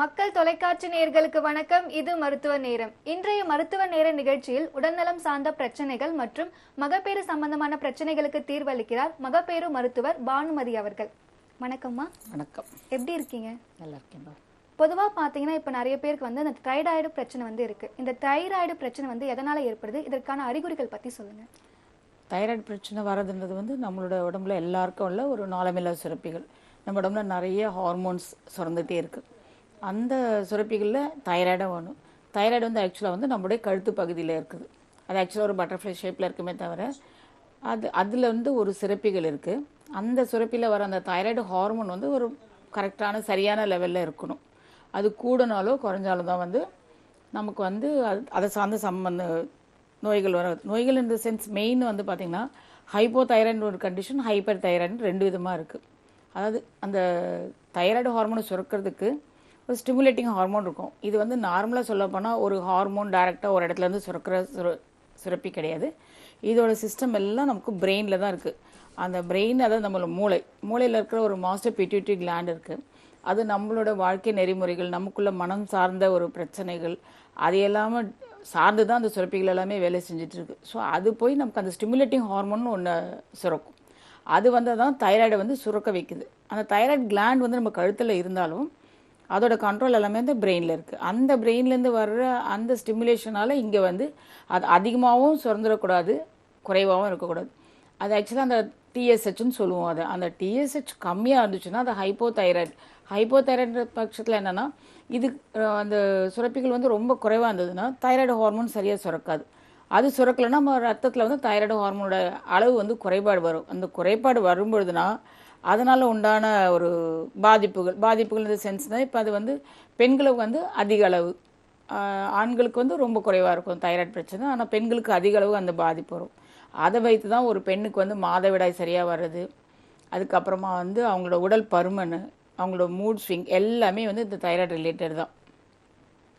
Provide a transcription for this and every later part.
மக்கள் தொலைக்காட்சி நேயர்களுக்கு வணக்கம். இது மருத்துவ நேரம். இன்றைய மருத்துவ நேர நிகழ்ச்சியில் உடல்நலம் சார்ந்த பிரச்சனைகள் மற்றும் மகப்பேறு சம்பந்தமான பிரச்சனைகளுக்கு தீர்வளிக்கிறார் மகப்பேறு மருத்துவர் பானுமதி அவர்கள். வணக்கம்மா. வணக்கம். எப்படி இருக்கீங்க? நல்லா இருக்கேன்பா பொதுவாக பார்த்தீங்கன்னா இப்போ நிறைய பேருக்கு வந்து இந்த தைராய்டு பிரச்சனை வந்து இருக்கு. இந்த தைராய்டு பிரச்சனை வந்து எதனால ஏற்படுது? இதற்கான அறிகுறிகள் பத்தி சொல்லுங்க. தைராய்டு பிரச்சனை வர்றதுன்றது வந்து நம்மளோட உடம்புல எல்லாருக்கும் உள்ள ஒரு நாளமில்லா சுரப்பிகள். நம்ம உடம்புல நிறைய ஹார்மோன்ஸ் சுரந்துகிட்டே இருக்கு. அந்த சுரப்பிகளில் தைராய்டும் வேணும். தைராய்டு வந்து ஆக்சுவலாக வந்து நம்முடைய கழுத்து பகுதியில் இருக்குது. அது ஆக்சுவலாக ஒரு பட்டர்ஃப்ளை ஷேப்பில் இருக்குமே தவிர அது அதில் வந்து ஒரு சுரப்பிகள் இருக்குது அந்த சுரப்பியில் வர அந்த தைராய்டு ஹார்மோன் வந்து ஒரு கரெக்டான சரியான லெவலில் இருக்கணும். அது கூடனாலோ குறைஞ்சாலும் தான் வந்து நமக்கு வந்து அது அதை சார்ந்த சம்பந்த நோய்கள் வர நோய்கள் இந்த சென்ஸ் மெயின் வந்து பார்த்திங்கன்னா ஹைப்போ ஒரு கண்டிஷன் ஹைப்பர் தைராய்டு ரெண்டு விதமாக இருக்குது அதாவது அந்த தைராய்டு ஹார்மோனை சுரக்கிறதுக்கு ஒரு ஸ்டிமுலேட்டிங் ஹார்மோன் இருக்கும். இது வந்து நார்மலாக சொல்லப்போனால் ஒரு ஹார்மோன் டைரெக்டாக ஒரு இடத்துலேருந்து சுரக்கிற சுர சுரப்பி கிடையாது. இதோட சிஸ்டம் எல்லாம் நமக்கு பிரெயினில் தான் இருக்குது அந்த பிரெயின் அதாவது நம்மளோட மூளை. மூளையில் இருக்கிற ஒரு மாஸ்டர் பிட்யூட்டரி கிளாண்ட் இருக்குது அது நம்மளோட வாழ்க்கை நெறிமுறைகள் நமக்குள்ள மனம் சார்ந்த ஒரு பிரச்சனைகள் அது எல்லாமே சார்ந்து தான் அந்த சுரப்பிகள் எல்லாமே வேலை செஞ்சுட்டு இருக்கு. ஸோ அது போய் நமக்கு அந்த ஸ்டிமுலேட்டிங் ஹார்மோன் ஒன்று சுரக்கும். அது வந்து தான் தைராய்டை வந்து சுரக்க வைக்குது. அந்த தைராய்டு கிளாண்ட் வந்து நம்ம கழுத்தில் இருந்தாலும் அதோட கண்ட்ரோல் எல்லாமே வந்து பிரெயினில் இருக்குது அந்த பிரெயின்லேருந்து வர்ற அந்த ஸ்டிமுலேஷனால் இங்கே வந்து அது அதிகமாகவும் சுரந்துடக்கூடாது குறைவாகவும் இருக்கக்கூடாது. அது ஆக்சுவலாக அந்த டிஎஸ்ஹெச்னு சொல்லுவோம் அது. அந்த டிஎஸ்ஹெச் கம்மியாக இருந்துச்சுன்னா அது ஹைப்போதைராய்டு ஹைப்போதைராய்டு பட்சத்தில் என்னென்னா இது அந்த சுரப்பிகள் வந்து ரொம்ப குறைவாக இருந்ததுன்னா தைராய்டு ஹார்மோன் சரியாக சுரக்காது. அது சுரக்கலைன்னா நம்ம ரத்தத்தில் வந்து தைராய்டு ஹார்மோனோட அளவு வந்து குறைபாடு வரும். அந்த குறைபாடு வரும்பொழுதுனா அதனால் உண்டான ஒரு பாதிப்புகள். பாதிப்புகள் இந்த சென்ஸ் தான். இப்போ அது வந்து பெண்களுக்கு வந்து அதிக அளவு. ஆண்களுக்கு வந்து ரொம்ப குறைவாக இருக்கும் தைராய்டு பிரச்சனை. ஆனால் பெண்களுக்கு அதிக அளவு அந்த பாதிப்பு வரும். அதை வைத்து தான் ஒரு பெண்ணுக்கு வந்து மாதவிடாய் சரியாக வர்றது. அதுக்கப்புறமா வந்து அவங்களோட உடல் பருமன் அவங்களோட மூட் ஸ்விங் எல்லாமே வந்து இந்த தைராய்டு ரிலேட்டட் தான்.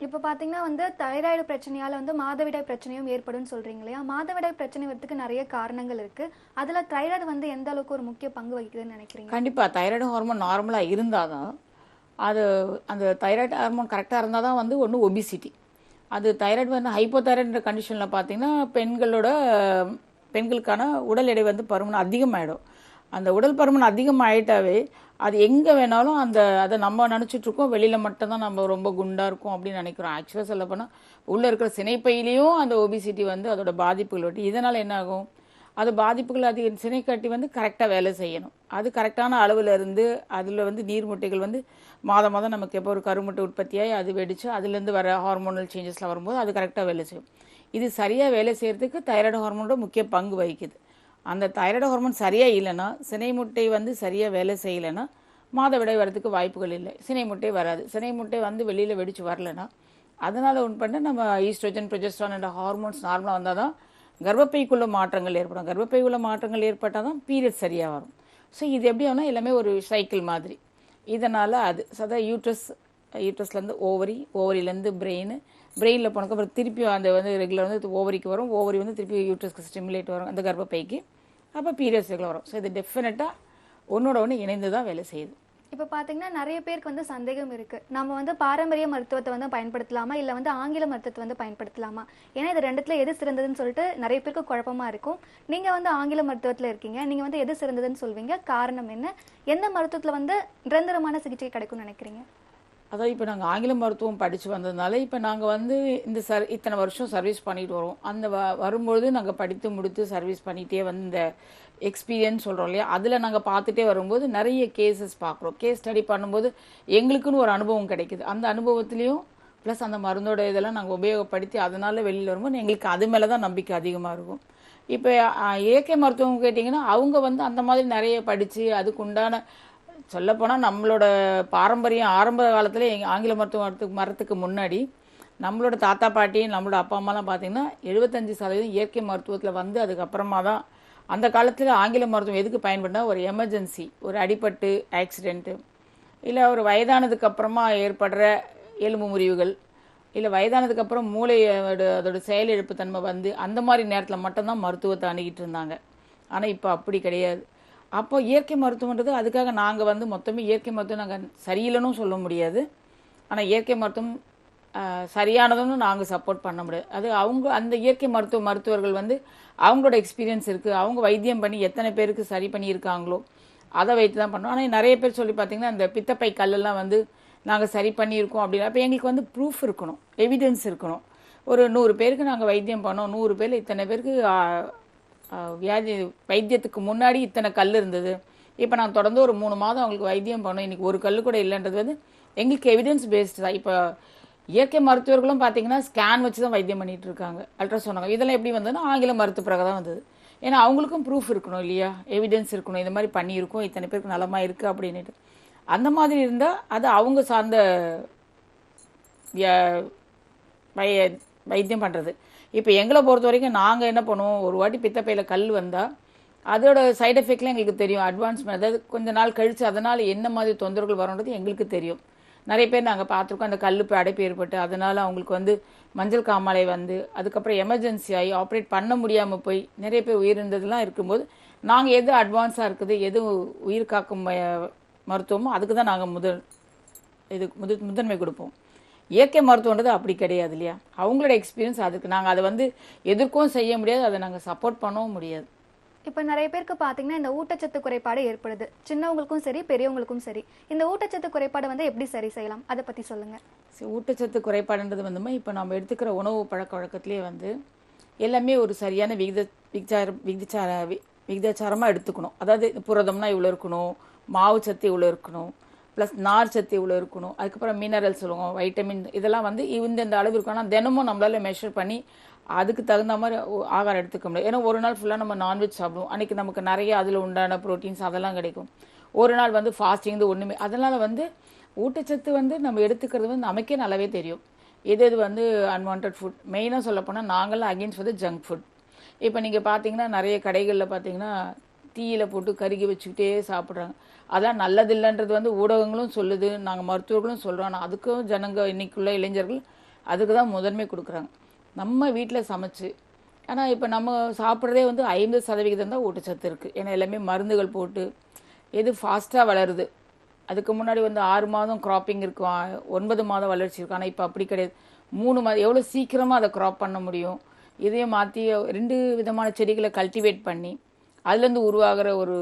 இப்போ பார்த்தீங்கன்னா வந்து தைராய்டு பிரச்சனையால் வந்து மாதவிடாய் பிரச்சனையும் ஏற்படும்னு சொல்கிறீங்க இல்லையா? மாதவிடாய் பிரச்சனை வரதுக்கு நிறைய காரணங்கள் இருக்குது அதில் தைராய்டு வந்து எந்த அளவுக்கு ஒரு முக்கிய பங்கு வகிக்குதுன்னு நினைக்கிறீங்க? கண்டிப்பாக தைராய்டு ஹார்மோன் நார்மலாக இருந்தால் தான் அது அந்த தைராய்டு ஹார்மோன் கரெக்டாக இருந்தால் தான் வந்து ஒன்று ஒபிசிட்டி அது தைராய்டு வந்து ஹைப்போதைராய்டுன்ற கண்டிஷனில் பார்த்தீங்கன்னா பெண்களோட பெண்களுக்கான உடல் எடை வந்து பருமன் அதிகமாகிடும் அந்த உடல் பருமன் அதிகமாகிட்டாவே அது எங்கே வேணாலும் அந்த அதை நம்ம நினச்சிட்ருக்கோம். வெளியில் மட்டும்தான் நம்ம ரொம்ப குண்டாக இருக்கும் அப்படின்னு நினைக்கிறோம். ஆக்சுவலாக சொல்லப்போனால் உள்ளே இருக்கிற சினைப்பையிலையும் அந்த ஒபிசிட்டி வந்து அதோட பாதிப்புகள் ஒட்டி இதனால் என்ன ஆகும்? அது பாதிப்புகள் அதிக சினைக்கட்டி வந்து கரெக்டாக வேலை செய்யணும். அது கரெக்டான அளவில் இருந்து அதில் வந்து நீர்முட்டைகள் வந்து மாதம் மாதம் நமக்கு எப்போ ஒரு கருமுட்டை உற்பத்தியாகி அது வெடிச்சு அதுலேருந்து வர ஹார்மோனல் சேஞ்சஸ்லாம் வரும்போது அது கரெக்டாக வேலை செய்யும். இது சரியாக வேலை செய்கிறதுக்கு தைராய்டு ஹார்மோனோட முக்கிய பங்கு வகிக்குது. அந்த தைராய்டு ஹார்மோன் சரியாக இல்லைன்னா சினை முட்டை வந்து சரியாக வேலை செய்யலைன்னா மாதவிடாய் வரதுக்கு வாய்ப்புகள் இல்லை. சினை முட்டை வராது. சினை முட்டை வந்து வெளியில் வெடிச்சு வரலைன்னா அதனால் ஒன்று பண்ண நம்ம ஈஸ்ட்ரோஜன் ப்ரொஜெஸ்ட்ரான் என்ற ஹார்மோன்ஸ் நார்மலாக வந்தால் தான் கர்ப்பப்பைக்குள்ள மாற்றங்கள் ஏற்படும். கர்ப்பப்பைக்குள்ள மாற்றங்கள் ஏற்பட்டால் தான் பீரியட் சரியாக வரும். ஸோ இது எப்படி ஆகும்னா எல்லாமே ஒரு சைக்கிள் மாதிரி. இதனால் அது சதா யூட்ரஸ் யூட்ரஸ்லேருந்து ஓவரி ஓவரிலேருந்து பிரெயின் பிரெயினில் போனதுக்கப்புறம் திருப்பி அந்த வந்து ரெகுலர் வந்து ஓவரிக்கு வரும். ஓவரி வந்து திருப்பி யூட்ரஸ்க்கு ஸ்டிமுலேட் வரும். அந்த கர்ப்பப்பைக்கு. அப்போ பீரியட்ஸ் ரெகுலர் வரும். ஸோ இது டெஃபினட்டாக ஒன்றோட ஒன்று இணைந்து தான் வேலை செய்யுது. இப்போ பார்த்தீங்கன்னா நிறைய பேருக்கு வந்து சந்தேகம் இருக்குது நம்ம வந்து பாரம்பரிய மருத்துவத்தை வந்து பயன்படுத்தலாமா? இல்லை வந்து ஆங்கில மருத்துவத்தை வந்து பயன்படுத்தலாமா? ஏன்னா இது ரெண்டுத்துல எது சிறந்ததுன்னு சொல்லிட்டு நிறைய பேருக்கு குழப்பமாக இருக்கும். நீங்கள் வந்து ஆங்கில மருத்துவத்தில் இருக்கீங்க. நீங்கள் வந்து எது சிறந்ததுன்னு சொல்வீங்க? காரணம் என்ன? எந்த மருத்துவத்தில் வந்து நிரந்தரமான சிகிச்சை கிடைக்கும்னு நினைக்கிறீங்க? அதான் இப்போ நாங்கள் ஆங்கில மருத்துவம் படித்து வந்ததுனால இப்போ நாங்கள் வந்து இந்த சர் இத்தனை வருஷம் சர்வீஸ் பண்ணிட்டு வரோம். அந்த வ வரும்பொழுது நாங்கள் படித்து முடித்து சர்வீஸ் பண்ணிகிட்டே வந்து இந்த எக்ஸ்பீரியன்ஸ் சொல்கிறோம் இல்லையா? அதில் நாங்கள் பார்த்துட்டே வரும்போது நிறைய கேசஸ் பார்க்குறோம். கேஸ் ஸ்டடி பண்ணும்போது எங்களுக்குன்னு ஒரு அனுபவம் கிடைக்குது. அந்த அனுபவத்துலேயும் ப்ளஸ் அந்த மருந்தோட இதெல்லாம் நாங்கள் உபயோகப்படுத்தி அதனால் வெளியில் வரும்போது எங்களுக்கு அது மேலே தான் நம்பிக்கை அதிகமாக இருக்கும். இப்போ இயற்கை மருத்துவம் கேட்டிங்கன்னா அவங்க வந்து அந்த மாதிரி நிறைய படித்து அதுக்கு உண்டான சொல்லப்போனால் நம்மளோட பாரம்பரியம் ஆரம்ப காலத்தில் ஆங்கில மருத்துவ மரத்துக்கு முன்னாடி நம்மளோட தாத்தா பாட்டி நம்மளோட அப்பா அம்மாலாம் பார்த்தீங்கன்னா எழுபத்தஞ்சு சதவீதம் இயற்கை மருத்துவத்தில் வந்து அதுக்கப்புறமா தான் அந்த காலத்தில் ஆங்கில மருத்துவம் எதுக்கு பயன்படுனா ஒரு எமர்ஜென்சி ஒரு அடிபட்டு ஆக்சிடெண்ட்டு இல்லை ஒரு வயதானதுக்கு அப்புறமா ஏற்படுற எலும்பு முறிவுகள் இல்லை வயதானதுக்கு அப்புறம் மூளையோட அதோட செயலிழப்பு தன்மை வந்து அந்த மாதிரி நேரத்தில் மட்டும்தான் மருத்துவத்தை அணுகிட்டு இருந்தாங்க. ஆனால் இப்போ அப்படி கிடையாது. அப்போ இயற்கை மருத்துவன்றது அதுக்காக நாங்கள் வந்து மொத்தமே இயற்கை மருத்துவம் நாங்கள் சரியில்லைன்னு சொல்ல முடியாது. ஆனால் இயற்கை மருத்துவம் சரியானதுன்னு நாங்கள் சப்போர்ட் பண்ண முடியாது. அது அவங்க அந்த இயற்கை மருத்துவ மருத்துவர்கள் வந்து அவங்களோட எக்ஸ்பீரியன்ஸ் இருக்குது அவங்க வைத்தியம் பண்ணி எத்தனை பேருக்கு சரி பண்ணியிருக்காங்களோ அதை வைத்து தான் பண்ணோம். ஆனால் நிறைய பேர் சொல்லி பார்த்தீங்கன்னா அந்த பித்தப்பை கல்லெல்லாம் வந்து நாங்கள் சரி பண்ணியிருக்கோம் அப்படின்னா அப்போ எங்களுக்கு வந்து ப்ரூஃப் இருக்கணும் எவிடன்ஸ் இருக்கணும். ஒரு நூறு பேருக்கு நாங்கள் வைத்தியம் பண்ணோம் நூறு பேர் இத்தனை பேருக்கு வியாதி வைத்தியத்துக்கு முன்னாடி இத்தனை கல் இருந்தது. இப்போ நான் தொடர்ந்து ஒரு மூணு மாதம் அவங்களுக்கு வைத்தியம் பண்ணோம் இன்னைக்கு ஒரு கல் கூட இல்லைன்றது வந்து எங்களுக்கு எவிடன்ஸ் பேஸ்டு தான். இப்போ இயற்கை மருத்துவர்களும் பார்த்தீங்கன்னா ஸ்கேன் வச்சு தான் வைத்தியம் பண்ணிட்டு இருக்காங்க. அல்ட்ராசோனோகிராஃபி இதெல்லாம் எப்படி வந்ததுன்னா ஆங்கில மருத்துவ பிறகு தான் வந்தது. ஏன்னா அவங்களுக்கும் ப்ரூஃப் இருக்கணும் இல்லையா? எவிடன்ஸ் இருக்கணும். இந்த மாதிரி பண்ணியிருக்கோம். இத்தனை பேருக்கு நலமாக இருக்கு அப்படின்ட்டு அந்த மாதிரி இருந்தால் அது அவங்க சார்ந்த வை வைத்தியம் பண்ணுறது இப்போ எங்களை பொறுத்த வரைக்கும் நாங்கள் என்ன பண்ணுவோம்? ஒரு வாட்டி பித்தப்பையில் கல் வந்தால் அதோட சைட் எஃபெக்ட்லாம் எங்களுக்கு தெரியும். அட்வான்ஸ் அதாவது கொஞ்ச நாள் கழித்து அதனால் என்ன மாதிரி தொந்தரவுகள் வரும்ன்றது எங்களுக்கு தெரியும். நிறைய பேர் நாங்கள் பார்த்துருக்கோம் அந்த கல் போய் அடைப்பு ஏற்பட்டு அதனால் அவங்களுக்கு வந்து மஞ்சள் காமாலை வந்து அதுக்கப்புறம் எமர்ஜென்சி ஆகி ஆப்ரேட் பண்ண முடியாமல் போய் நிறைய பேர் உயிரிழந்ததுலாம் இருக்கும்போது நாங்கள் எது அட்வான்ஸாக இருக்குது எது உயிர் காக்கும் மருத்துவமோ அதுக்கு தான் நாங்கள் முதல் இது முது முதன்மை கொடுப்போம். இயற்கை மருத்துவன்றது அப்படி கிடையாது இல்லையா? அவங்களோட எக்ஸ்பீரியன்ஸ் அதுக்கு. நாங்கள் அதை வந்து எதிர்க்கவும் செய்ய முடியாது அதை நாங்கள் சப்போர்ட் பண்ணவும் முடியாது. இப்போ நிறைய பேருக்கு பார்த்தீங்கன்னா இந்த ஊட்டச்சத்து குறைபாடு ஏற்படுது. சின்னவங்களுக்கும் சரி பெரியவங்களுக்கும் சரி. இந்த ஊட்டச்சத்து குறைபாடு வந்து எப்படி சரி செய்யலாம்? அதை பத்தி சொல்லுங்க. சரி, ஊட்டச்சத்து குறைபாடுன்றது வந்து இப்போ நம்ம எடுத்துக்கிற உணவு பழக்க வழக்கத்திலே வந்து எல்லாமே ஒரு சரியான விகித விகிதார விகிதாச்சார விகிதாச்சாரமாக எடுத்துக்கணும். அதாவது புரதம்னா இவ்வளோ இருக்கணும் மாவு சத்து இவ்வளோ இருக்கணும். ப்ளஸ் நார் சத்து இவ்வளோ இருக்கணும். அதுக்கப்புறம் மினரல் சொல்லுவோம் வைட்டமின் இதெல்லாம் வந்து இந்தந்த அளவு இருக்கும். ஆனால் தினமும் நம்மளால மெஷர் பண்ணி அதுக்கு தகுந்த மாதிரி ஆகாரம் எடுத்துக்க முடியும். ஏன்னா ஒரு நாள் ஃபுல்லாக நம்ம நான்வெஜ் சாப்பிடுவோம். அன்னைக்கு நமக்கு நிறைய அதில் உண்டான ப்ரோட்டீன்ஸ் அதெல்லாம் கிடைக்கும். ஒரு நாள் வந்து ஃபாஸ்டிங் ஒன்றுமே அதனால் வந்து ஊட்டச்சத்து வந்து நம்ம எடுத்துக்கிறது வந்து நமக்கே நல்லாவே தெரியும். எது எது வந்து அன்வான்ட் ஃபுட் மெயினாக சொல்லப்போனால் நாங்களாம் அகேன்ஸ்ட் வந்து ஜங்க் ஃபுட் இப்போ நீங்கள் பார்த்தீங்கன்னா நிறைய கடைகளில் பார்த்தீங்கன்னா தீயில போட்டு கருகி வச்சுக்கிட்டே சாப்பிட்றாங்க. அதான் நல்லதில்லைன்றது வந்து ஊடகங்களும் சொல்லுது நாங்கள் மருத்துவர்களும் சொல்கிறோம் ஆனால் அதுக்கும் ஜனங்க இன்னைக்குள்ள இளைஞர்கள் அதுக்கு தான் முதன்மை கொடுக்குறாங்க. நம்ம வீட்டில் சமைச்சு ஆனால் இப்போ நம்ம சாப்பிட்றதே வந்து ஐம்பது சதவிகிதம் தான் ஊட்டச்சத்து இருக்குது ஏன்னா எல்லாமே மருந்துகள் போட்டு எது ஃபாஸ்ட்டாக வளருது. அதுக்கு முன்னாடி வந்து ஆறு மாதம் கிராப்பிங் இருக்கும் ஒன்பது மாதம் வளர்ச்சி இருக்கும் ஆனால் இப்போ அப்படி கிடையாது. மூணு மாதம் எவ்வளோ சீக்கிரமாக அதை க்ராப் பண்ண முடியும்? இதையும் மாற்றி ரெண்டு விதமான செடிகளை கல்டிவேட் பண்ணி அதுலேருந்து உருவாகிற ஒரு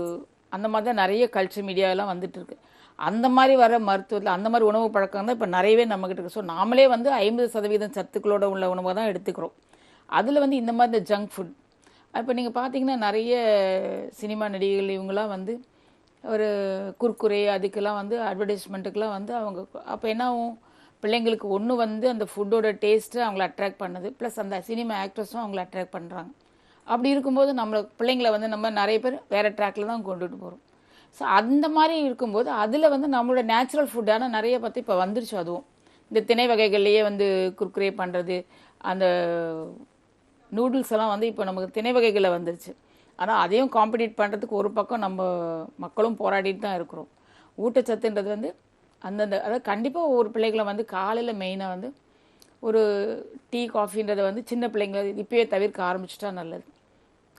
அந்த மாதிரி தான் நிறைய கல்ச்சர் மீடியாலாம் வந்துட்டு இருக்கு அந்த மாதிரி வர மருத்துவத்தில் அந்த மாதிரி உணவு பழக்கம் தான் இப்போ நிறையவே நம்மகிட்ட இருக்குது ஸோ நாமளே வந்து ஐம்பது சதவீதம் சத்துக்களோட உள்ள உணவை தான் எடுத்துக்கிறோம். அதில் வந்து இந்த மாதிரி இந்த ஜங்க் ஃபுட் இப்போ நீங்கள் பார்த்தீங்கன்னா நிறைய சினிமா நடிகைகள் இவங்களாம் வந்து ஒரு குர்குரே அதுக்கெல்லாம் வந்து அட்வர்டைஸ்மெண்ட்டுக்கெல்லாம் வந்து அவங்க அப்போ என்ன ஆகும்? பிள்ளைங்களுக்கு ஒன்று வந்து அந்த ஃபுட்டோட டேஸ்ட்டு அவங்கள அட்ராக்ட் பண்ணுது. ப்ளஸ் அந்த சினிமா ஆக்ட்ரஸும் அவங்கள அட்ராக்ட் பண்ணுறாங்க அப்படி இருக்கும்போது நம்மளை பிள்ளைங்களை வந்து நம்ம நிறைய பேர் வேறு ட்ராக்ல தான் கொண்டுட்டு போகிறோம் ஸோ அந்த மாதிரி இருக்கும்போது அதில் வந்து நம்மளோட நேச்சுரல் ஃபுட்டான நிறைய பார்த்து இப்போ வந்துருச்சு அதுவும். இந்த திணை வகைகள்லேயே வந்து குர்குரே பண்ணுறது அந்த நூடுல்ஸ் எல்லாம் வந்து இப்போ நமக்கு திணை வகைகளில் வந்துருச்சு. ஆனால் அதையும் காம்படிட் பண்ணுறதுக்கு ஒரு பக்கம் நம்ம மக்களும் போராடிட்டு தான் இருக்கிறோம். ஊட்டச்சத்துன்றது வந்து அந்தந்த அதாவது கண்டிப்பாக ஒரு பிள்ளைகளை வந்து காலையில் மெயினாக வந்து ஒரு டீ காஃபின்றதை வந்து சின்ன பிள்ளைங்களை இப்பயே தவிர்க்க ஆரம்பிச்சிட்டா நல்லது.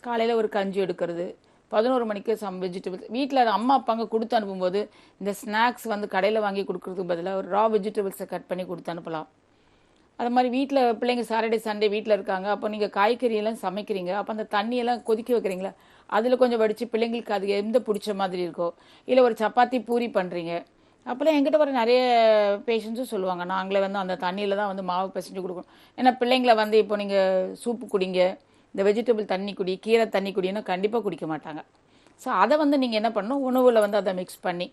காலையில் ஒரு கஞ்சி எடுக்கிறது பதினோரு மணிக்கு சம் வெஜிடபிள்ஸ் வீட்டில் அம்மா அப்பாங்க கொடுத்து அனுப்பும்போது இந்த ஸ்நாக்ஸ் வந்து கடையில் வாங்கி கொடுக்குறதுக்கு பதிலாக ஒரு ரா வெஜிடபிள்ஸை கட் பண்ணி கொடுத்து அனுப்பலாம். அது மாதிரி வீட்டில் பிள்ளைங்க சாட்டர்டே சண்டே வீட்டில் இருக்காங்க. அப்போ நீங்கள் காய்கறியெல்லாம் சமைக்கிறீங்க. அப்போ அந்த தண்ணியெல்லாம் கொதிக்க வைக்கிறீங்களா? அதில் கொஞ்சம் வடித்து பிள்ளைங்களுக்கு அது எந்த பிடிச்ச மாதிரி இருக்கோ இல்லை ஒரு சப்பாத்தி பூரி பண்ணுறீங்க அப்போல்லாம் எங்கிட்ட வர நிறைய பேஷண்ட்ஸும் சொல்லுவாங்க நாங்களே வந்து அந்த தண்ணியில் தான் வந்து மாவு பிசைஞ்சு கொடுக்கணும். ஏன்னா பிள்ளைங்களை வந்து இப்போ நீங்கள் சூப்பு குடிங்க இந்த வெஜிடபிள் தண்ணி குடி கீரை தண்ணி குடின்னு கண்டிப்பாக குடிக்க மாட்டாங்க. ஸோ அதை வந்து நீங்கள் என்ன பண்ணணும்? உணவில் வந்து அதை மிக்ஸ் பண்ணி.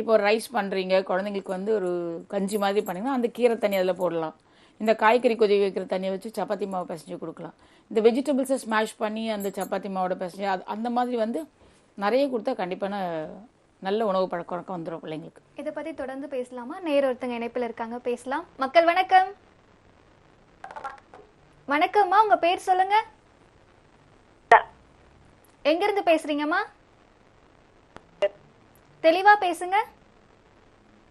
இப்போ ரைஸ் பண்ணுறீங்க குழந்தைங்களுக்கு வந்து ஒரு கஞ்சி மாதிரி பண்ணிங்கன்னா அந்த கீரை தண்ணி அதில் போடலாம். இந்த காய்கறி கொதி வைக்கிற தண்ணியை வச்சு சப்பாத்தி மாவு பிசைஞ்சு கொடுக்கலாம். இந்த வெஜிடபிள்ஸை ஸ்மாஷ் பண்ணி அந்த சப்பாத்தி மாவோட பிசைஞ்சு அது அந்த மாதிரி வந்து நிறைய கொடுத்தா கண்டிப்பான நல்ல உணவு பழக்க வழக்கம் வந்துடும் பிள்ளைங்களுக்கு. இதை பற்றி தொடர்ந்து பேசலாமா? நேர் ஒருத்தங்க இணைப்பில் இருக்காங்க பேசலாம். மக்கள் வணக்கம். வணக்கம்மா உங்கள் பேர் சொல்லுங்கள் எங்க இருந்து பேசுறீங்கம்மா? தெளிவா பேசுங்க.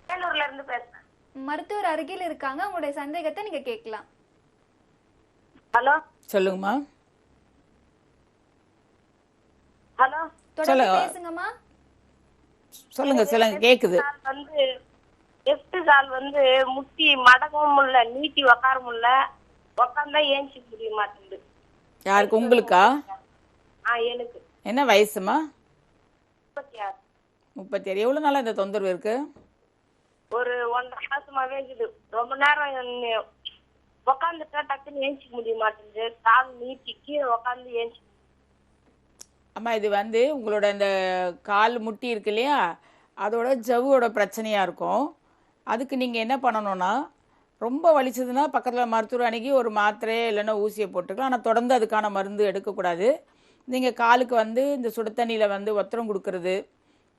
வேலூர்ல இருந்து பேசுறேன். மருத்துவர் அருகில் இருக்காங்க. உங்களுடைய சந்தேகத்தை நீங்க கேட்கலாம். ஹலோ? சொல்லுங்கம்மா. ஹலோ? தொடர்ந்து சொல்லுங்க. பேசுங்கம்மா. சொல்லுங்க சொல்லுங்க கேட்குது நான் வந்து லெஃப்ட் கால் வந்து முட்டி மடக்கவும் முடியல நீட்டி உக்கார முடியல. உக்காந்தா ஏஞ்சி முடிய மாட்டேங்குது. யாருக்கு உங்களுக்கா? ஆ எனக்கு. என்ன வயசுமா? முப்பத்தி ஆறு எவ்வளோ நாளாக இந்த தொந்தரவு இருக்கு? ஒரு ஒன்றரை மாசமாவே இருக்குது. ரொம்ப நேரம் உக்காந்துட்டா டக்குன்னு ஏஞ்சிக்க முடிய மாட்டேங்குது. கால் நீட்டி கீழே உக்காந்து ஏஞ்சி அம்மா இது வந்து உங்களோட இந்த கால் முட்டி இருக்கு இல்லையா? அதோட ஜவ்வோட பிரச்சனையாக இருக்கும். அதுக்கு நீங்கள் என்ன பண்ணணும்னா ரொம்ப வலிச்சதுன்னா பக்கத்தில் மருத்துவர் அணுகி ஒரு மாத்திரை இல்லைன்னா ஊசியை போட்டுக்கலாம். ஆனால் தொடர்ந்து அதுக்கான மருந்து எடுக்கக்கூடாது. நீங்கள் காலுக்கு வந்து இந்த சுடு தண்ணியில் வந்து ஒத்தரம் கொடுக்கறது.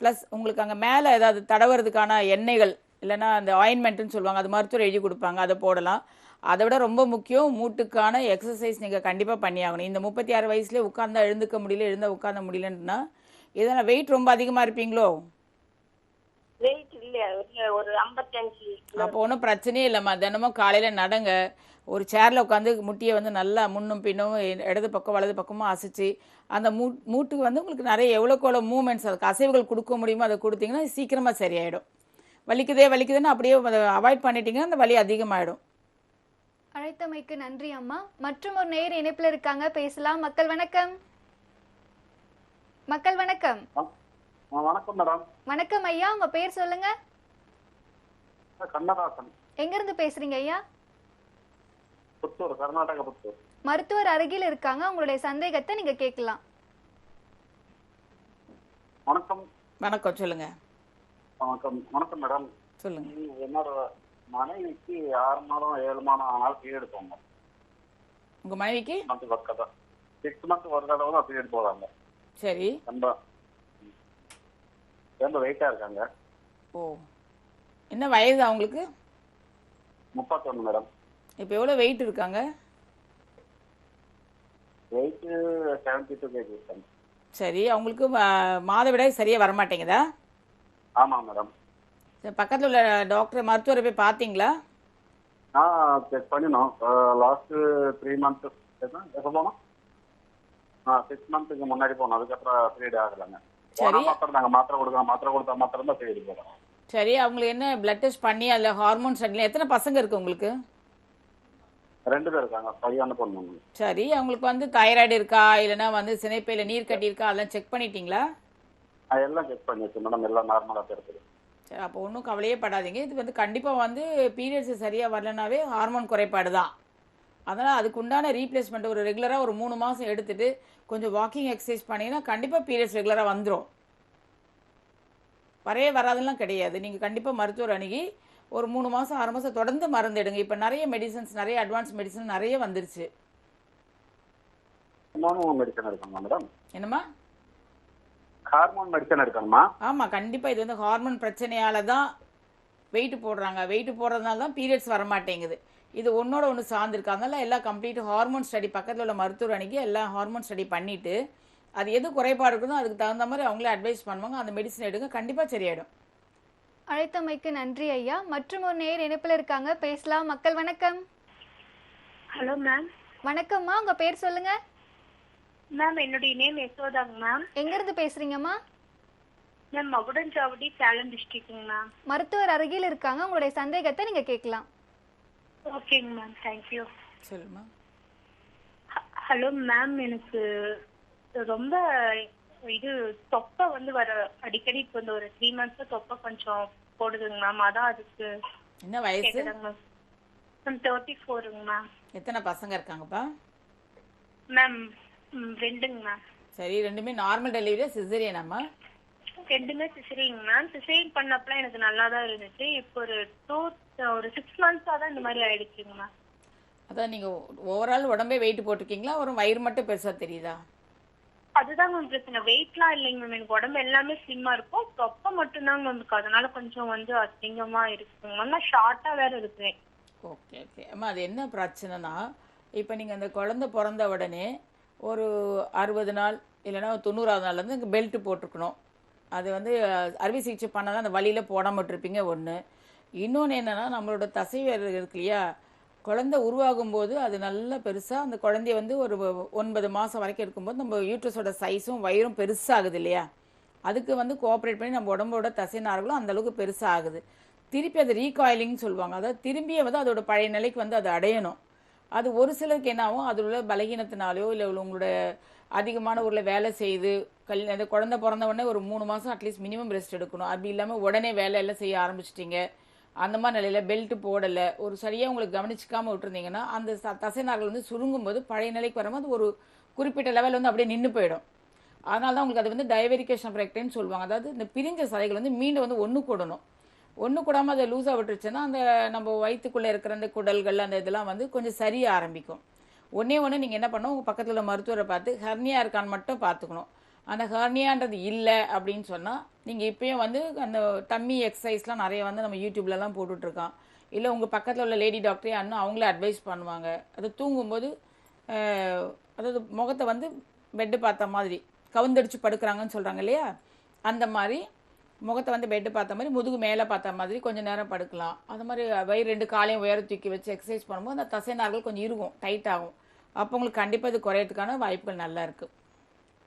ப்ளஸ் உங்களுக்கு அங்கே மேலே ஏதாவது தடவுறதுக்கான எண்ணெய்கள் இல்லைன்னா அந்த ஆயின்மெண்ட்டுன்னு சொல்லுவாங்க அது மருத்துவர் எழுதி கொடுப்பாங்க அதை போடலாம். அதை விட ரொம்ப முக்கியம் மூட்டுக்கான எக்ஸசைஸ் நீங்கள் கண்டிப்பாக பண்ணி ஆகணும் இந்த முப்பத்தி ஆறு வயசுலேயே உட்காந்தா எழுந்துக்க முடியல எழுந்தா உட்காந்த முடியலன்னா இதனால் வெயிட் ரொம்ப அதிகமாக இருப்பீங்களோ? வெயிட் இல்லையா? ஒரு- ஒரு ஐம்பத்தஞ்சு அப்போ ஒன்றும் பிரச்சனையே இல்லைம்மா. தினமும் காலையில் நடங்க. ஒரு சேரில் உட்காந்து முட்டியை வந்து நல்லா முன்னும் பின்னும் இடது பக்கம் வலது பக்கமும் அசைச்சு அந்த மூ மூட்டுக்கு வந்து உங்களுக்கு நிறைய எவ்வளோக்கு எவ்வளோ மூமெண்ட்ஸ் அதுக்கு அசைவுகள் கொடுக்க முடியுமோ அதை கொடுத்தீங்கன்னா சீக்கிரமாக சரியாயிடும். வலிக்குதே வலிக்குதுன்னு அப்படியே அதை அவாய்ட் பண்ணிட்டீங்கன்னா அந்த வலி அதிகமாகிடும் அழைத்தமைக்கு நன்றி அம்மா. மற்றும் ஒரு நேர் இணைப்புல இருக்காங்க பேசலாம். மக்கள் வணக்கம். மக்கள் வணக்கம். வணக்கம் மேடம். வணக்கம் ஐயா உங்க பேர் சொல்லுங்க. கண்ணதாசன். எங்க இருந்து பேசுறீங்க ஐயா? புத்தூர் கர்நாடக புத்தூர். மருத்துவர் அருகில் இருக்காங்க. உங்களுடைய சந்தேகத்தை நீங்க கேட்கலாம். வணக்கம். வணக்கம் சொல்லுங்கள் வணக்கம். வணக்கம் மேடம். சொல்லுங்கள் என்னோட மனைவிக்கு ஆறு மாதம் ஏழு மாதம் ஆனால் பீரியட் போங்க. உங்கள் மனைவிக்கு? மந்த் ஒர்க் தான் சிக்ஸ் மந்த் ஒரு தடவை தான் பீரியட் போறாங்க. சரி. ரொம்ப. ரொம்ப வெயிட்டா இருக்காங்க. ஓ. என்ன வயது அவங்களுக்கு? முப்பத்தொன்னு மேடம். இப்போ எவ்வளோ வெயிட் இருக்காங்க? சரி அவங்களுக்கு மாதவிடாய் சரியாக வரமாட்டேங்குதா? ஆமா மேடம் சரி பக்கத்தில் உள்ள டாக்டர் மருத்துவரை போய் பார்த்தீங்களா நான் செக் பண்ணினோம். லாஸ்ட் த்ரீ மந்த் எப்போ போனோம் ஆ சிக்ஸ் மந்த்துக்கு முன்னாடி போனோம். அதுக்கப்புறம் பீரியட் ஆகலைங்க சரி. மாத்திரம் நாங்கள் மாத்திரை கொடுக்குறோம் மாத்திரை கொடுத்தா மாத்திரம் தான் பீரியட் போகிறோம் சரி அவங்களுக்கு என்ன பிளட் டெஸ்ட் பண்ணி அதில் ஹார்மோன் ஸ்டடியில் எத்தனை பசங்க இருக்கு உங்களுக்கு? ரெண்டு பேர் இருக்காங்க. பையன் பொண்ணு. சரி அவங்களுக்கு வந்து தைராய்டு இருக்கா? இல்லைன்னா வந்து சினைப்பையில் நீர் கட்டி இருக்கா? அதெல்லாம் செக் பண்ணிட்டீங்களா? எல்லாம் செக் பண்ணியாச்சு மேடம் எல்லாம் நார்மலாக இருக்குது. சரி அப்போ ஒன்றும் கவலையே படாதீங்க. இது வந்து கண்டிப்பாக வந்து பீரியட்ஸ் சரியாக வரலனாவே ஹார்மோன் குறைபாடு தான். அதனால் அதுக்கு உண்டான ரீப்ளேஸ்மெண்ட் ஒரு ரெகுலராக ஒரு மூணு மாதம் எடுத்துட்டு கொஞ்சம் வாக்கிங் எக்ஸசைஸ் பண்ணீங்கன்னா கண்டிப்பாக பீரியட்ஸ் ரெகுலராக வந்துடும் வரவே வராதுலாம் கிடையாது. நீங்கள் கண்டிப்பாக மருத்துவர் அணுகி ஒரு மூணு மாதம் ஆறு மாதம் தொடர்ந்து மருந்து எடுங்க. இப்போ நிறைய மெடிசன்ஸ் நிறைய அட்வான்ஸ் மெடிசன் நிறைய வந்துருச்சு. என்னம்மா? ஹார்மோன் மெடிசன் எடுக்கணுமா ஆமாம் கண்டிப்பாக இது வந்து ஹார்மோன் பிரச்சனையால தான் வெயிட் போடுறாங்க. வெயிட் போடுறதுனால தான் பீரியட்ஸ் வர மாட்டேங்குது இது ஒன்னோட ஒன்று சார்ந்திருக்கு. அதனால எல்லாம் கம்ப்ளீட் ஹார்மோன் ஸ்டடி பக்கத்தில் உள்ள மருத்துவர் அன்னைக்கு எல்லாம் ஹார்மோன் ஸ்டடி பண்ணிட்டு அது எது குறைபாடு இருக்குதோ அதுக்கு தகுந்த மாதிரி அவங்களே அட்வைஸ் பண்ணுவாங்க. அந்த மெடிசன் எடுங்க. கண்டிப்பாக சரியாயிடும். அழைத்தமைக்கு நன்றி ஐயா. மற்றும் ஒரு நேர் இணைப்புல இருக்காங்க. பேசலாம். மக்கள் வணக்கம். Hello ma'am. வணக்கம்மா. உங்க பேர் சொல்லுங்க. மேம் என்னுடைய நேம் யசோதாங்க மேம். எங்க இருந்து பேசுறீங்கம்மா? மேம் மகுடஞ்சாவடி சேலம் டிஸ்ட்ரிக்ட்டுங்க மேம். மருத்துவர் அருகில் இருக்காங்க. உங்களுடைய சந்தேகத்தை நீங்க கேட்கலாம். ஓகேங்க மேம். தேங்க்யூ சொல்லுமா ஹலோ மேம். எனக்கு ரொம்ப இது தொப்பை வந்து வர அடிக்கடி இப்போ இந்த ஒரு த்ரீ மந்த்ஸ் தொப்பை கொஞ்சம் போடுதுங்க மேம் அதான் அதுக்கு என்ன வயசு? மேம் தேர்ட்டி ஃபோருங்க மேம் எத்தனை பசங்க இருக்காங்கப்பா? மேம் ரெண்டுங்க மேம் சரி ரெண்டுமே நார்மல் டெலிவரியா சிசரியனாம்மா ரெண்டுமே சிசரிங் மேம் சிசரிங் பண்ணப்பலாம் எனக்கு நல்லா தான் இருந்துச்சு. இப்போ ஒரு டூ ஒரு சிக்ஸ் மந்த்ஸாக தான் இந்த மாதிரி ஆயிடுச்சுங்க மேம் அதான் நீங்கள் ஓவரால் உடம்பே வெயிட் போட்டிருக்கீங்களா? ஒரு வயிறு மட்டும் பெருசாக தெரியுதா? அதுதான் மேம் பிரச்சனை. வெயிட்லாம் இல்லைங்க மேம் எனக்கு உடம்பு எல்லாமே ஸ்லிம்மா இருக்கும். தொப்பை மட்டும்தாங்க மேம் இருக்கும் அதனால கொஞ்சம் வந்து அசிங்கமா இருக்குங்க மேம் நான் ஷார்ட்டா வேற இருக்கிறேன். ஓகே ஓகே அம்மா அது என்ன பிரச்சனைனா இப்போ நீங்கள் அந்த குழந்தை பிறந்த உடனே ஒரு அறுபது நாள் இல்லைன்னா ஒரு தொண்ணூறாவது நாள்லேருந்து இங்கே பெல்ட் போட்டிருக்கணும். அது வந்து அறுவை சிகிச்சை பண்ணாதான் அந்த வழியில் போடாமட்டிருப்பீங்க ஒன்று இன்னொன்று என்னென்னா நம்மளோட தசை வேறு இருக்கு இல்லையா? குழந்தை உருவாகும் போது அது நல்லா பெருசாக அந்த குழந்தைய வந்து ஒரு ஒன்பது மாதம் வரைக்கும் இருக்கும்போது நம்ம யூட்ரஸோட சைஸும் வயிறும் பெருசாகுது இல்லையா? அதுக்கு வந்து கோஆப்ரேட் பண்ணி நம்ம உடம்போட தசை நார்களும் அந்த அளவுக்கு பெருசாகுது. திருப்பி அது ரீகாயிலிங்னு சொல்லுவாங்க. அதாவது திரும்பியே வந்து அதோட பழைய நிலைக்கு வந்து அது அடையணும். அது ஒரு சிலருக்கு என்னாகும் அதில் உள்ள பலகீனத்தினாலையோ இல்லை உங்களோட அதிகமான ஊரில் வேலை செய்து கல் அந்த குழந்தை பிறந்த உடனே ஒரு மூணு மாதம் அட்லீஸ்ட் மினிமம் ரெஸ்ட் எடுக்கணும். அப்படி இல்லாமல் உடனே வேலை எல்லாம் செய்ய ஆரம்பிச்சிட்டிங்க. அந்த மாதிரி நிலையில் பெல்ட் போடலை. ஒரு சரியாக உங்களுக்கு கவனிச்சிக்காமல் விட்டுருந்தீங்கன்னா அந்த தசை நார்கள் வந்து சுருங்கும் போது பழைய நிலைக்கு வரும்போது ஒரு குறிப்பிட்ட லெவல் வந்து அப்படியே நின்று போயிடும். அதனால தான் உங்களுக்கு அது வந்து டைவெரிகேஷன் பிரக்டேன்னு சொல்லுவாங்க. அதாவது இந்த பிரிஞ்ச சதைகள் வந்து மீண்டும் வந்து ஒன்று கூடணும். ஒன்று கூடாமல் அதை லூஸாக விட்டுருச்சுன்னா அந்த நம்ம வயிற்றுக்குள்ளே இருக்கிற அந்த குடல்கள் அந்த இதெல்லாம் வந்து கொஞ்சம் சரிய ஆரம்பிக்கும். ஒன்றே ஒன்று நீங்கள் என்ன பண்ணணும் உங்கள் பக்கத்தில் உள்ள மருத்துவரை பார்த்து ஹர்னியா இருக்கான்னு மட்டும் பார்த்துக்கணும். அந்த ஹர்னியான்றது இல்லை அப்படின்னு சொன்னால் நீங்கள் இப்பயும் வந்து அந்த டம்மி எக்ஸசைஸ்லாம் நிறைய வந்து நம்ம யூடியூப்லலாம் போட்டுட்ருக்கோம் இல்லை உங்கள் பக்கத்தில் உள்ள லேடி டாக்டரே அண்ணன் அவங்களே அட்வைஸ் பண்ணுவாங்க. அது தூங்கும்போது அதாவது முகத்தை வந்து பெட்டு பார்த்த மாதிரி கவுந்தடிச்சு படுக்கிறாங்கன்னு சொல்கிறாங்க இல்லையா? அந்த மாதிரி முகத்தை வந்து பெட்டு பார்த்த மாதிரி முதுகு மேலே பார்த்த மாதிரி கொஞ்சம் நேரம் படுக்கலாம். அது மாதிரி வயிறு ரெண்டு காலையும் உயர தூக்கி வச்சு எக்ஸசைஸ் பண்ணும்போது அந்த தசை நார்கள் கொஞ்சம் இருக்கும் டைட் ஆகும். அப்போ உங்களுக்கு கண்டிப்பாக இது குறையிறதுக்கான வாய்ப்புகள் நல்லா இருக்குது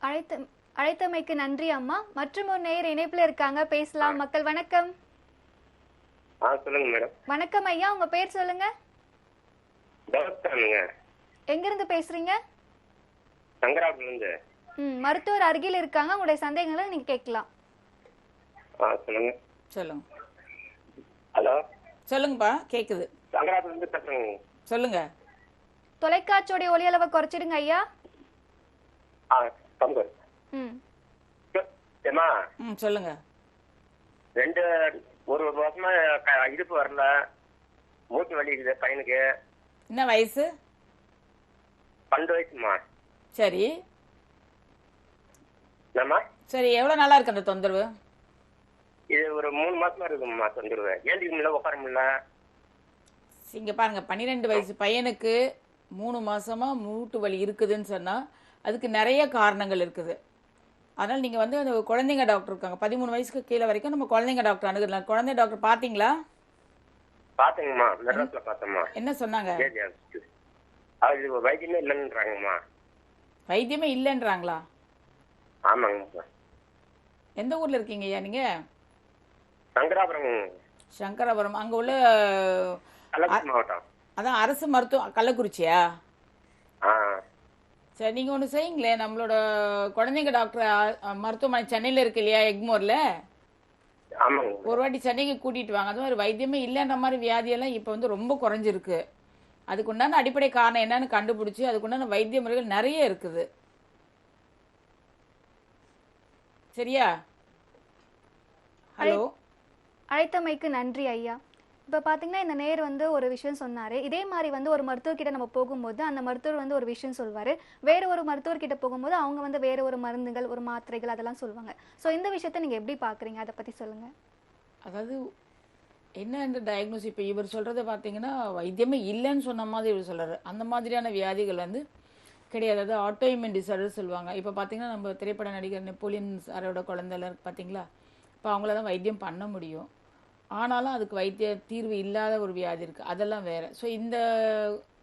அழைத்த அழைத்தமைக்கு நன்றி அம்மா. மற்றும் ஒரு நேர் இணைப்புல இருக்காங்க. பேசலாம். மக்கள் வணக்கம். ஆ சொல்லுங்க மேடம். வணக்கம் ஐயா. உங்க பேர் சொல்லுங்க. எங்க இருந்து பேசுறீங்க? மருத்துவர் அருகில் இருக்காங்க. உங்களுடைய சந்தேகங்களை நீங்க கேட்கலாம். சொல்லுங்க. சொல்லுங்க. ஹலோ? சொல்லுங்கப்பா. பேசுறேங்க. சொல்லுங்க. தொலைக்காட்சியோடைய ஒலி அளவை குறைச்சிடுங்க ஐயா. ஏமா ம் சொல்லுங்க. ரெண்டு ஒரு வருஷமா க- இடுப்பு வரல. மூச்சு வலி இருக்குது பையனுக்கு. என்ன வயசு? பன்னெண்டு வயசுமா. சரி. சரி எவ்வளோ நாளாக இருக்கு அந்த தொந்தரவு? இது ஒரு மூணு மாசமா இருக்கும்மா தொந்தரவு. ஏந்திக்க முடியல உட்கார முடியல? இங்கே பாருங்க பன்னிரெண்டு வயசு பையனுக்கு மூணு மாசமா மூட்டு வலி இருக்குதுன்னு சொன்னால் அதுக்கு நிறைய காரணங்கள் இருக்குது. அதனால் நீங்கள் வந்து அந்த குழந்தைங்க டாக்டர் இருக்காங்க. பதிமூணு வயசுக்கு கீழே வரைக்கும் நம்ம குழந்தைங்க டாக்டர் அணுகலாம் குழந்தை டாக்டர் பார்த்தீங்களா? பாத்தேங்கம்மா மெட்ராஸ்ல பார்த்தேம்மா. என்ன சொன்னாங்க? அது வைத்தியமே இல்லைன்றாங்கம்மா. வைத்தியமே இல்லைன்றாங்களா? ஆமாங்கம்மா எந்த ஊரில் இருக்கீங்க ஐயா நீங்கள் சங்கராபுரம். சங்கராபுரம். அங்கே உள்ள மாவட்டம். அதான் அரசு மருத்துவம் கள்ளக்குறிச்சியா? ஆ. சரி நீங்கள் ஒன்று செய்யுங்களேன். நம்மளோட குழந்தைங்க டாக்டர் மருத்துவமனை சென்னையில் இருக்கு இல்லையா எக்மோரில்? ஒரு வாட்டி சென்னைக்கு கூட்டிட்டு வாங்க. அது மாதிரி வைத்தியமே இல்லைன்ற மாதிரி வியாதியெல்லாம் இப்போ வந்து ரொம்ப குறைஞ்சிருக்கு. அதுக்கு உண்டான அடிப்படை காரணம் என்னன்னு கண்டுபிடிச்சி அதுக்கு உண்டான வைத்திய முறைகள் நிறைய இருக்குது. சரியா? ஹலோ அழைத்தமைக்கு நன்றி ஐயா. இப்போ பார்த்தீங்கன்னா இந்த நேர் வந்து ஒரு விஷயம் சொன்னார். இதே மாதிரி வந்து ஒரு மருத்துவர்கிட்ட நம்ம போகும்போது அந்த மருத்துவர் வந்து ஒரு விஷயம் சொல்வார். வேற ஒரு மருத்துவர்கிட்ட போகும்போது அவங்க வந்து வேற ஒரு மருந்துகள் ஒரு மாத்திரைகள் அதெல்லாம் சொல்லுவாங்க ஸோ இந்த விஷயத்தை நீங்கள் எப்படி பார்க்குறீங்க அதை பற்றி சொல்லுங்கள் அதாவது என்ன இந்த டயக்னோஸ் இப்போ இவர் சொல்கிறத பார்த்தீங்கன்னா வைத்தியமே இல்லைன்னு சொன்ன மாதிரி இவர் சொல்கிறாரு அந்த மாதிரியான வியாதிகள் வந்து கிடையாது. அதாவது ஆட்டோஇம்யூன் டிசார்டர் சொல்லுவாங்க. இப்போ பார்த்தீங்கன்னா நம்ம திரைப்பட நடிகர் நெப்போலியன் சாரோட குழந்தைல பார்த்தீங்களா இப்போ அவங்கள தான் வைத்தியம் பண்ண முடியும். ஆனாலும் அதுக்கு வைத்திய தீர்வு இல்லாத ஒரு வியாதி இருக்குது அதெல்லாம் வேறு. ஸோ இந்த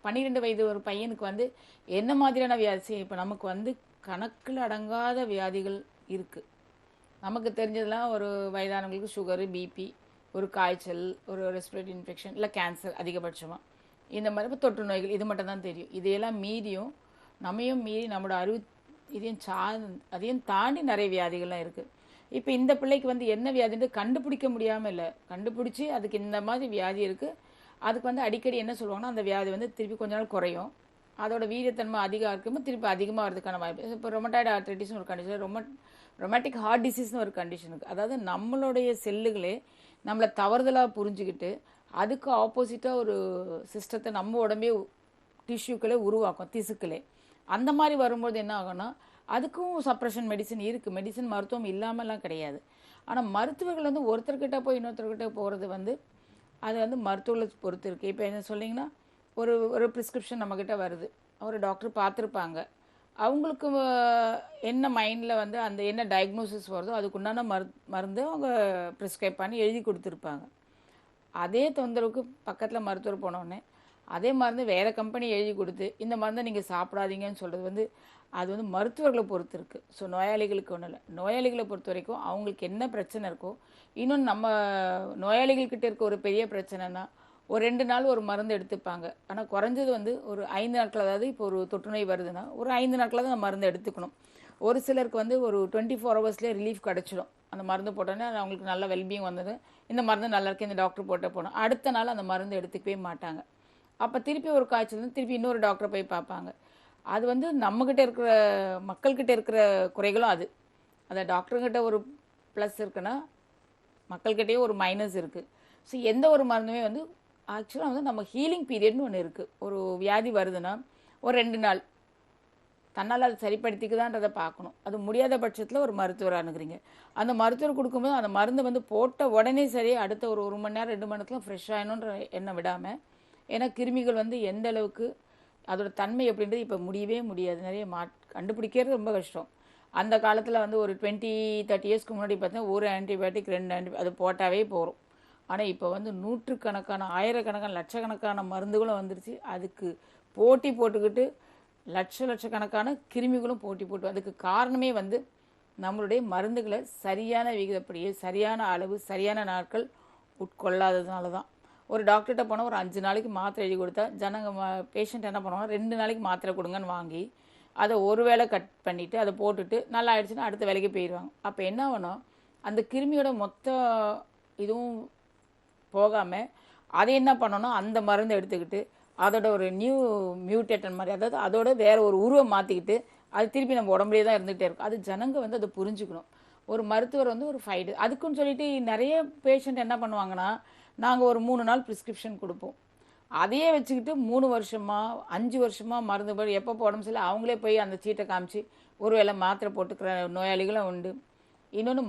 பன்னிரெண்டு வயது ஒரு பையனுக்கு வந்து என்ன மாதிரியான வியாதி? இப்போ நமக்கு வந்து கணக்கில் அடங்காத வியாதிகள் இருக்குது நமக்கு தெரிஞ்சதெல்லாம் ஒரு வயதானவங்களுக்கு சுகரு பிபி ஒரு காய்ச்சல் ஒரு ரெஸ்பிரேட்டரி இன்ஃபெக்ஷன் இல்லை கேன்சர் அதிகபட்சமாக இந்த மாதிரி இப்போ தொற்று நோய்கள் இது மட்டும் தான் தெரியும். இதையெல்லாம் மீறியும் நம்மையும் மீறி நம்மளோட அறிவு இதையும் சா அதையும் தாண்டி நிறைய வியாதிகள்லாம் இருக்குது இப்போ இந்த பிள்ளைக்கு வந்து என்ன வியாதின்னு கண்டுபிடிக்க முடியாமல் இல்லை. கண்டுபிடிச்சி அதுக்கு இந்த மாதிரி வியாதி இருக்குது அதுக்கு வந்து அடிக்கடி என்ன சொல்லுவாங்கன்னா அந்த வியாதி வந்து திருப்பி கொஞ்ச நாள் குறையும். அதோட வீரியத்தன்மை அதிகம் இருக்கும்போது திருப்பி அதிகமாக வரதுக்கான வாய்ப்பு. இப்போ ரொமட்டாய்டு ஆர்த்ரைட்டிஸ்னு ஒரு கண்டிஷன் ரொம்ப ரொமாட்டிக் ஹார்ட் டிசீஸ்னு ஒரு கண்டிஷன் இருக்குது அதாவது நம்மளுடைய செல்லுகளே நம்மளை தவறுதலாக புரிஞ்சுக்கிட்டு அதுக்கு ஆப்போசிட்டாக ஒரு சிஸ்டத்தை நம்ம உடம்பே டிஷ்யூக்களே உருவாக்கும் திசுக்களே. அந்த மாதிரி வரும்போது என்ன ஆகும்னா அதுக்கும் சப்ரஷன் மெடிசன் இருக்குது மெடிசன் மருத்துவம் இல்லாமலாம் கிடையாது. ஆனால் மருத்துவர்கள் வந்து ஒருத்தர்கிட்ட போய் இன்னொருத்தர்கிட்ட போகிறது வந்து அது வந்து மருத்துவர்களை பொறுத்து இருக்குது இப்போ என்ன சொன்னீங்கன்னா ஒரு ஒரு ப்ரிஸ்கிரிப்ஷன் நம்மக்கிட்ட வருது. ஒரு டாக்டர் பார்த்துருப்பாங்க. அவங்களுக்கு என்ன மைண்டில் வந்து அந்த என்ன டயக்னோசிஸ் வருதோ அதுக்குண்டான மரு மருந்து அவங்க ப்ரிஸ்கிரைப் பண்ணி எழுதி கொடுத்துருப்பாங்க. அதே தொந்தரவுக்கு பக்கத்தில் மருத்துவர் போனோடனே அதே மருந்து வேறு கம்பெனி எழுதி கொடுத்து இந்த மருந்தை நீங்கள் சாப்பிடாதீங்கன்னு சொல்கிறது வந்து அது வந்து மருத்துவர்களை பொறுத்து இருக்குது ஸோ நோயாளிகளுக்கு ஒன்றும் இல்லை. நோயாளிகளை பொறுத்த வரைக்கும் அவங்களுக்கு என்ன பிரச்சனை இருக்கோ இன்னொன்று நம்ம நோயாளிகள்கிட்ட இருக்க ஒரு பெரிய பிரச்சனைனா ஒரு ரெண்டு நாள் ஒரு மருந்து எடுத்துப்பாங்க. ஆனால் குறைஞ்சது வந்து ஒரு ஐந்து நாட்கள் அதாவது இப்போ ஒரு தொற்றுநோய் வருதுன்னா ஒரு ஐந்து நாட்களாவது அந்த மருந்து எடுத்துக்கணும். ஒரு சிலருக்கு வந்து ஒரு டுவெண்ட்டி ஃபோர் ஹவர்ஸ்லேயே ரிலீஃப் கிடச்சிடும். அந்த மருந்து போட்டோன்னே அவங்களுக்கு நல்ல வெல்பீங் வந்தது. இந்த மருந்து நல்லா இருக்கு இந்த டாக்டர் போட்ட போனோம். அடுத்த நாள் அந்த மருந்து எடுத்துக்கவே மாட்டாங்க. அப்போ திருப்பி ஒரு காய்ச்சல் திருப்பி இன்னொரு டாக்டரை போய் பார்ப்பாங்க. அது வந்து நம்மக்கிட்ட இருக்கிற மக்கள்கிட்ட இருக்கிற குறைகளும் அது. அந்த டாக்டருங்கிட்ட ஒரு ப்ளஸ் இருக்குன்னா மக்கள்கிட்டயே ஒரு மைனஸ் இருக்குது ஸோ எந்த ஒரு மருந்துமே வந்து ஆக்சுவலாக வந்து நம்ம ஹீலிங் பீரியட்னு ஒன்று இருக்குது ஒரு வியாதி வருதுன்னா ஒரு ரெண்டு நாள். தன்னால் அதை சரிப்படுத்திக்குதான்றதை பார்க்கணும். அது முடியாத பட்சத்தில் ஒரு மருத்துவர் அணுகுறீங்க. அந்த மருத்துவர் கொடுக்கும்போது அந்த மருந்து வந்து போட்ட உடனே சரி அடுத்த ஒரு ஒரு மணி நேரம் ரெண்டு மணி நேரத்தில் ஃப்ரெஷ் ஆகணுன்ற எண்ணம் விடாமல் ஏன்னா கிருமிகள் வந்து எந்த அளவுக்கு அதோட தன்மை எப்படின்றது இப்போ முடியவே முடியாது. நிறைய மா கண்டுபிடிக்கிறது ரொம்ப கஷ்டம். அந்த காலத்தில் வந்து ஒரு டுவெண்ட்டி தேர்ட்டி இயர்ஸ்க்கு முன்னாடி பார்த்தீங்கன்னா ஒரு ஆன்டிபயோட்டிக் ரெண்டு ஆன்டி அது போட்டாவே போகிறோம் ஆனால் இப்போ வந்து நூற்றுக்கணக்கான ஆயிரக்கணக்கான லட்சக்கணக்கான மருந்துகளும் வந்துருச்சு. அதுக்கு போட்டி போட்டுக்கிட்டு லட்ச லட்சக்கணக்கான கிருமிகளும் போட்டி போட்டு அதுக்கு காரணமே வந்து நம்மளுடைய மருந்துகளை சரியான விகிதப்படியே சரியான அளவு சரியான நாட்கள் உட்கொள்ளாததுனால தான் ஒரு டாக்டர்கிட்ட போனால் ஒரு அஞ்சு நாளைக்கு மாத்திரை எழுதி கொடுத்தா ஜனங்க பேஷண்ட் என்ன பண்ணுவாங்க ரெண்டு நாளைக்கு மாத்திரை கொடுங்கன்னு வாங்கி அதை ஒரு வேளை கட் பண்ணிவிட்டு அதை போட்டுட்டு நல்லா ஆயிடுச்சுன்னா அடுத்த வேலைக்கு போயிடுவாங்க அப்போ என்ன வேணும் அந்த கிருமியோட மொத்த இதுவும் போகாமல் அதை என்ன பண்ணணும் அந்த மருந்து எடுத்துக்கிட்டு அதோட ஒரு நியூ மியூட்டேட்டன் மாதிரி அதாவது அதோட வேற ஒரு உருவம் மாற்றிக்கிட்டு அது திருப்பி நம்ம உடம்புலேயே தான் இருந்துகிட்டே இருக்கும். அது ஜனங்க வந்து அதை புரிஞ்சுக்கணும். ஒரு மருத்துவர் வந்து ஒரு ஃபைடு அதுக்குன்னு சொல்லிட்டு நிறைய பேஷண்ட் என்ன பண்ணுவாங்கன்னா நாங்கள் ஒரு மூணு நாள் ப்ரிஸ்கிரிப்ஷன் கொடுப்போம். அதையே வச்சுக்கிட்டு மூணு வருஷமா அஞ்சு வருஷமாக மருந்து போய் எப்போ உடம்பு சரியில்லை அவங்களே போய் அந்த சீட்டை காமிச்சு ஒரு வேளை மாத்திரை போட்டுக்கிற நோயாளிகளும் உண்டு. இன்னொன்று